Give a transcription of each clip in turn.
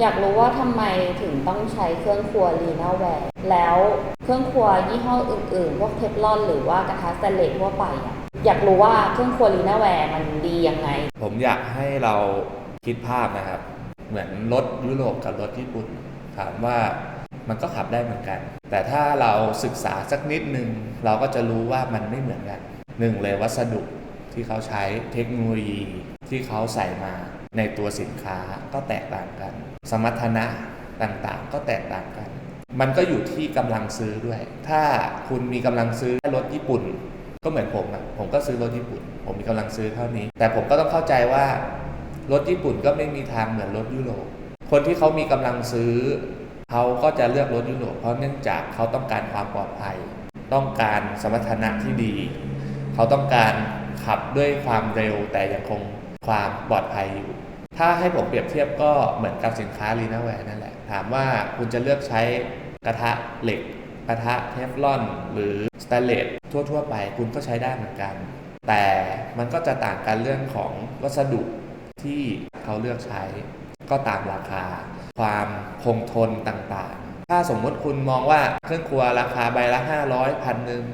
อยากรู้ว่าทำไมถึงต้องใช้เครื่องครัวรีนาแวร์แล้วเครื่องครัวยี่ห้ออื่นๆ พวกเทฟลอนหรือว่ากระทะสแตนเลสทั่วไปอะอยากรู้ว่าเครื่องครัวรีนาแวร์มันดียังไง ผมอยากให้เราคิดภาพนะครับ เหมือนรถยุโรปกับรถญี่ปุ่น ถามว่ามันก็ขับได้เหมือนกัน แต่ถ้าเราศึกษาสักนิดนึง เราก็จะรู้ว่ามันไม่เหมือนกันหนึ่งเลยวัสดุที่เขาใช้เทคโนโลยีที่เขาใส่มา ในตัวสินค้าก็แตกต่างกัน สมรรถนะต่างๆ ก็แตกต่างกัน มันก็อยู่ที่กำลังซื้อด้วย ถ้าคุณมีกำลังซื้อรถญี่ปุ่น ก็เหมือนผมอะผมก็ซื้อรถญี่ปุ่น ผมมีกำลังซื้อเท่านี้ แต่ผมก็ต้องเข้าใจว่ารถญี่ปุ่นก็ไม่มีทางเหมือนรถยุโรป คนที่เขามีกำลังซื้อ เขาก็จะเลือกรถยุโรปเพราะเนื่องจากเขาต้องการความปลอดภัย ต้องการสมรรถนะที่ดี เขาต้องการขับด้วยความเร็วแต่ยังคง ความปลอดภัยอยู่ ถ้าให้ผมเปรียบเทียบก็เหมือนกับสินค้ารีนาแวร์นั่นแหละ ถามว่าคุณจะเลือกใช้กระทะเหล็ก กระทะเทฟลอน หรือสแตนเลสทั่ว ๆ ไปคุณก็ใช้ได้เหมือนกัน แต่มันก็จะต่างกันเรื่องของวัสดุที่เขาเลือกใช้ ก็ตามราคา ความคงทนต่างๆ ถ้าสมมติคุณมองว่าเครื่องครัวราคาใบละ 500พันหนึ่ง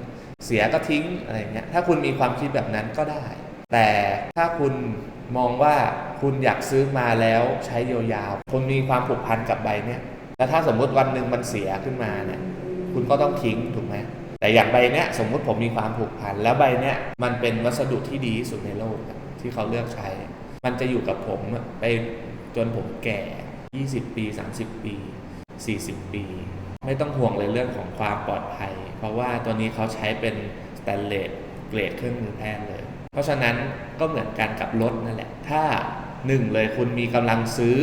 เสียก็ทิ้งอะไรเงี้ยถ้าคุณมีความคิดแบบนั้นก็ได้ แต่ถ้าคุณมองว่าคุณอยากซื้อมาแล้วใช้ยาวๆคุณมีความผูกพันกับใบเนี้ยแล้วถ้าสมมุติวันหนึ่งมันเสียขึ้นมาเนี่ยคุณก็ต้องทิ้งถูกไหมแต่อย่างใบเนี้ยสมมุติผมมีความผูกพันแล้วใบเนี้ยมันเป็นวัสดุที่ดีที่สุดในโลกที่เขาเลือกใช้ มันจะอยู่กับผมไปจนผมแก่ 20 ปี 30 ปี 40 ปี ไม่ต้องห่วงเลยเรื่องของความปลอดภัย เพราะว่าตัวนี้เขาใช้เป็นสแตนเลสเกรดเครื่องมือแพทย์เลย เพราะฉะนั้นก็เหมือนกันกับรถนั่นแหละ ถ้าหนึ่งเลยคุณมีกำลังซื้อ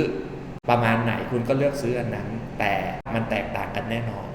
ประมาณไหนคุณก็เลือกซื้ออันนั้น แต่มันแตกต่างกันแน่นอน